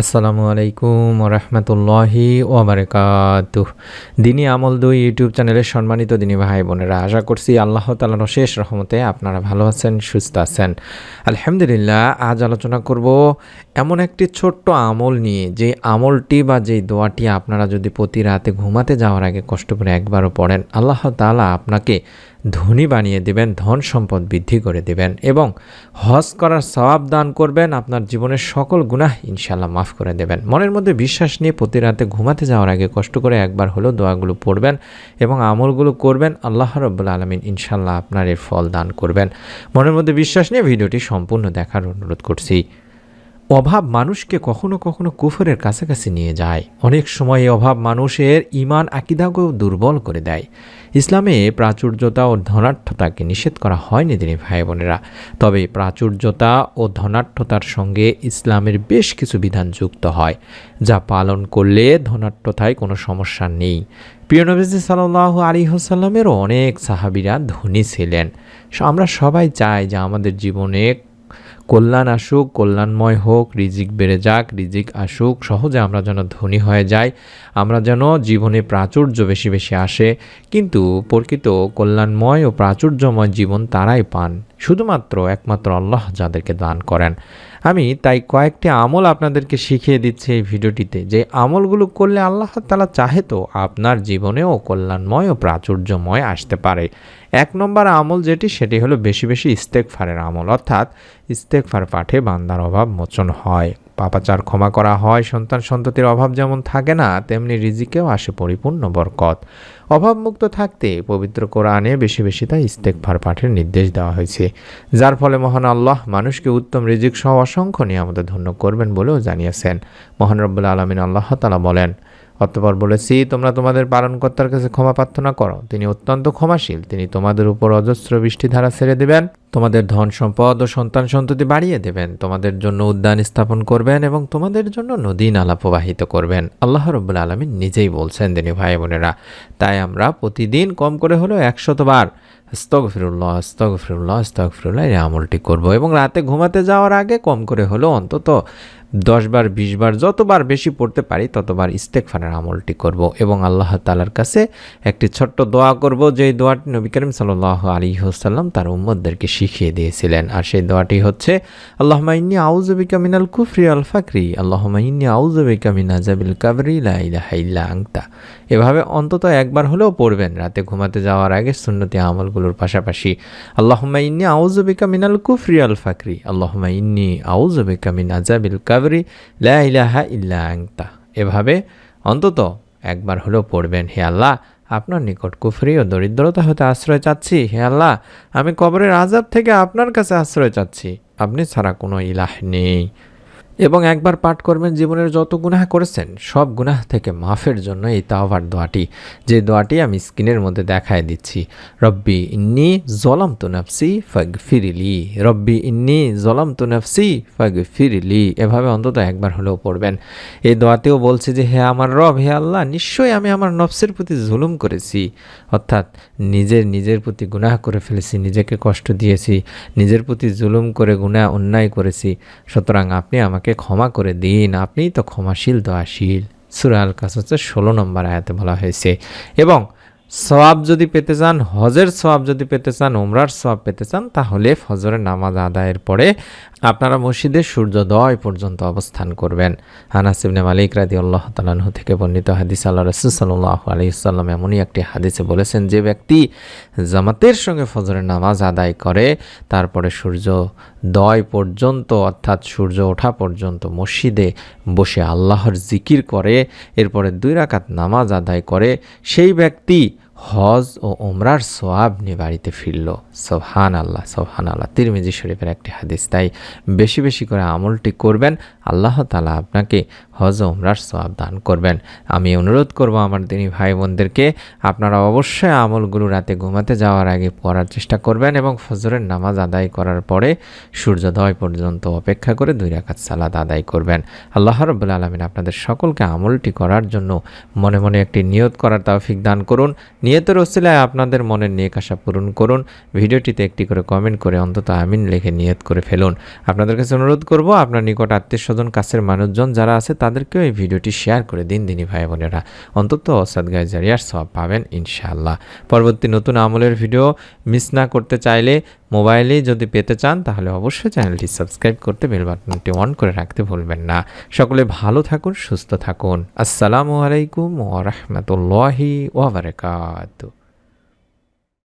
আসসালামু আলাইকুম রহমতুল্লাহি ওবরাকাত দিনী আমল দুই ইউটিউব চ্যানেলের সম্মানিত দিনী ভাই বোনেরা, আশা করছি আল্লাহ তালার শেষ রহমতে আপনারা ভালো আছেন, সুস্থ আছেন। আলহামদুলিল্লাহ, আজ আলোচনা করব এমন একটি ছোট্ট আমল নিয়ে। যে আমলটি বা যেই দোয়াটি আপনারা যদি প্রতি রাতে ঘুমাতে যাওয়ার আগে কষ্ট করে একবারও পড়েন, আল্লাহ তালা আপনাকে ধনী বানিয়ে দেবেন, ধন সম্পদ বৃদ্ধি করে দেবেন এবং হজ করার সওয়াব দান করবেন, আপনার জীবনের সকল গুনাহ ইনশাল্লাহ মাফ করে দেবেন। মনের মধ্যে বিশ্বাস নিয়ে প্রতি রাতে ঘুমাতে যাওয়ার আগে কষ্ট করে একবার হলেও দোয়াগুলো পড়বেন এবং আমলগুলো করবেন, আল্লাহ রব্বুল আলমিন ইনশাল্লাহ আপনার এর ফল দান করবেন। মনের মধ্যে বিশ্বাস নিয়ে ভিডিওটি সম্পূর্ণ দেখার অনুরোধ করছি। অভাব মানুষকে কখনো কখনো কুফরের কাছাকাছি নিয়ে যায়। অনেক সময় অভাব মানুষের ইমান আকিদাকেও দুর্বল করে দেয়। ইসলামে প্রাচুর্যতা ও ধনাঢ্যতাকে নিষেধ করা হয়নি তিনি ভাই বোনেরা তবে প্রাচুর্যতা ও ধনাঢ্যতার সঙ্গে ইসলামের বেশ কিছু বিধান যুক্ত হয়, যা পালন করলে ধনাঢ্যতায় কোনো সমস্যা নেই। প্রিয় নবীজি সাল্লাহ আলী হোসাল্লামেরও অনেক সাহাবিরা ধনী ছিলেন। আমরা সবাই চাই যে আমাদের জীবনে কল্যাণ আসুক, কল্যাণময় হোক, রিজিক বেড়ে যাক, রিজিক আসুক, সহজে আমরা যেন ধনী হয়ে যাই, আমরা যেন জীবনে প্রাচুর্য বেশি বেশি আসে, কিন্তু প্রকৃত কল্যাণময় ও প্রাচুর্যময় জীবন তারাই পান। শুধুমাত্র একমাত্র আল্লাহ যাদেরকে দান করেন। আমি তাই কয়েকটি আমল আপনাদেরকে শিখিয়ে দিচ্ছি এই ভিডিওটিতে, যে আমলগুলো করলে আল্লাহ তালা চাহে তো আপনার জীবনেও কল্যাণময় ও প্রাচুর্যময় আসতে পারে। এক নম্বর আমল যেটি, সেটি হলো বেশি বেশি ইস্তেকফারের আমল, অর্থাৎ ইস্তেকফার পাঠে বান্দার অভাব মোচন হয়। পাপাচার ক্ষমা করা হয়, সন্তান সন্ততির অভাব যেমন থাকে না, তেমনি রিজিকেও আসে পরিপূর্ণ বরকত। অভাবমুক্ত থাকতে পবিত্র কোরআনে বেশি বেশি তাই ইস্তেকফার পাঠের নির্দেশ দেওয়া হয়েছে। যার ফলে মহান আল্লাহ মানুষকে উত্তম রিজিক সহ অসংখ্য নিয়ামতে ধন্য করবেন বলেও জানিয়েছেন। মহান রব্বুল আলমিন আল্লাহ তালা বলেন, অতপর বলেছি, তোমরা তোমাদের পালনকর্তার কাছে ক্ষমা প্রার্থনা করো। তিনি অত্যন্ত ক্ষমাশীল। তিনি তোমাদের উপর অজস্র বৃষ্টিধারা ছেড়ে দেবেন। তোমাদের ধন সম্পদ ও সন্তান সন্ততি বাড়িয়ে দেবেন। তোমাদের জন্য উদ্যান স্থাপন করবেন এবং তোমাদের জন্য নদী নালা প্রবাহিত করবেন। আল্লাহ রব্বুল আলমিন নিজেই বলছেন তিনি ভাই বোনেরা, তাই আমরা প্রতিদিন কম করে হলেও একশতবার স্তক ফিরুল্লাহ স্তক ফিরুল্লাহ স্তক ফিরুল্লাহ এই আমলটি করব। এবং রাতে ঘুমাতে যাওয়ার আগে কম করে হলেও অন্তত দশবার, বিশবার, যতবার বেশি পড়তে পারি, ততবার ইস্তেকফারের আমলটি করব এবং আল্লাহ তালার কাছে একটি ছোট্ট দোয়া করব। যেই দোয়াটি নবী করিম সাল্লাহ আলী হোসাল্লাম তার উম্মদদেরকে শিখিয়ে দিয়েছিলেন। আর সেই দোয়াটি হচ্ছে আল্লাহ মাইনি আউজবিকা মিনাল কুফরি আল ফাকরি আল্লাহ মাইনি আউজবিকা মিনা জাবিল কাবরি লাইলা আংতা এভাবে অন্তত একবার হলেও পড়বেন। রাতে ঘুমাতে যাওয়ার আগে সুন্নতি আমলগুলোর পাশাপাশি আল্লাহ মাইনি আউজবিকা মিনাল কুফরি আল ফাকরি আল্লাহ মাইনি আউজবিকা মিন আজাবিল কাবরি লাইলাহা ইল্লা আংতা এভাবে অন্তত একবার হলেও পড়বেন, হে আল্লাহ, আপনার নিকট কুফরি ও দরিদ্রতা হতে আশ্রয় চাচ্ছি। হে আল্লাহ, আমি কবরের আজাব থেকে আপনার কাছে আশ্রয় চাচ্ছি। আপনি ছাড়া কোনো ইলাহ নেই। এবং একবার পাঠ করবেন জীবনের যত গুনাহ করেছেন, সব গুনাহ থেকে মাফের জন্য এই তাওবার দোয়াটি। যে দোয়াটি আমি স্ক্রিনের মধ্যে দেখায় দিচ্ছি। রব্বি ইন্নি জলাম তো নাফসি ফাগ ফিরিলি রব্বি ইন্নি জলাম তো নাফসি ফাগ ফিরিলি এভাবে অন্তত একবার হলেও পড়বেন। এই দোয়াতেও বলছে যে, হে আমার রব, হে আল্লাহ, নিশ্চয়ই আমি আমার নফসের প্রতি জুলুম করেছি। অর্থাৎ নিজের নিজের প্রতি গুনাহ করে ফেলেছি, নিজেকে কষ্ট দিয়েছি, নিজের প্রতি জুলুম করে গুনাহ অন্যায় করেছি। সুতরাং আপনি আমাকে আমাকে ক্ষমা করে দিন, আপনিই তো ক্ষমাশীল, দয়াশীল। সুরাল হচ্ছে ষোলো নম্বর আয়াতে বলা হয়েছে। এবং সওয়াব যদি পেতে চান, হজের সওয়াব যদি পেতে চান ওমরার সওয়াব পেতে চান, তাহলে ফজরের নামাজ আদায়ের পরে আপনারা মসজিদে সূর্যোদয় পর্যন্ত অবস্থান করবেন। হানাসিবনে মালিক রাদি আল্লাহ তালাহ থেকে বর্ণিত হাদিস, আল্লাহ রসুল্লাহ আলিয়াল্লাম এমনই একটি হাদিসে বলেছেন, যে ব্যক্তি জামাতের সঙ্গে ফজরের নামাজ আদায় করে, তারপরে সূর্য দয় পর্যন্ত, অর্থাৎ সূর্য ওঠা পর্যন্ত মসজিদে বসে আল্লাহর জিকির করে, এরপরে দুই রাকাত নামাজ আদায় করে, সেই ব্যক্তি হজ ও ওমরার সোয়াব নিয়ে বাড়িতে ফিরল। সোহান আল্লাহ সোহান আল্লাহ তিরমিজি শরীফের একটি হাদিস, তাই বেশি বেশি করে আমলটি করবেন। আল্লাহ তালা আপনাকে হজ উমরার সওয়াব দান করবেন। আমি অনুরোধ করব আমার দিনী ভাই বোনদেরকে আপনারা অবশ্যই আমলগুলো রাতে ঘুমাতে যাওয়ার আগে পড়ার চেষ্টা করবেন এবং ফজরের নামাজ আদায় করার পরে সূর্যোদয় পর্যন্ত অপেক্ষা করে দুই রাকাত সালাদ আদায় করবেন। আল্লাহ রব্বুল আলমিন আপনাদের সকলকে আমলটি করার জন্য মনে মনে একটি নিয়ত করার তৌফিক দান করুন। নিয়তের ওসিলায় আপনাদের মনের নিয়ে আশা পূরণ করুন। ভিডিওটিতে একটি করে কমেন্ট করে অন্তত আমিন লিখে নিয়ত করে ফেলুন। আপনাদের কাছে অনুরোধ করব, আপনার নিকট আত্মীয় স্বজন, কাছের মানুষজন যারা আছে তাদেরকেও এই ভিডিওটি শেয়ার করে দিন, দিনী ভাই বোনেরা। অন্তত অসাদ গায়ে জারিয়ার সব পাবেন, ইনশাআল্লাহ। পরবর্তী নতুন আমলের ভিডিও মিস না করতে চাইলে মোবাইলে যদি পেতে চান, তাহলে অবশ্যই চ্যানেলটি সাবস্ক্রাইব করতে বেল বাটনটি অন করে রাখতে ভুলবেন না। সকলে ভালো থাকুন, সুস্থ থাকুন। আসসালামু আলাইকুম ওয়া রাহমাতুল্লাহি ওয়া বারাকাতুহু।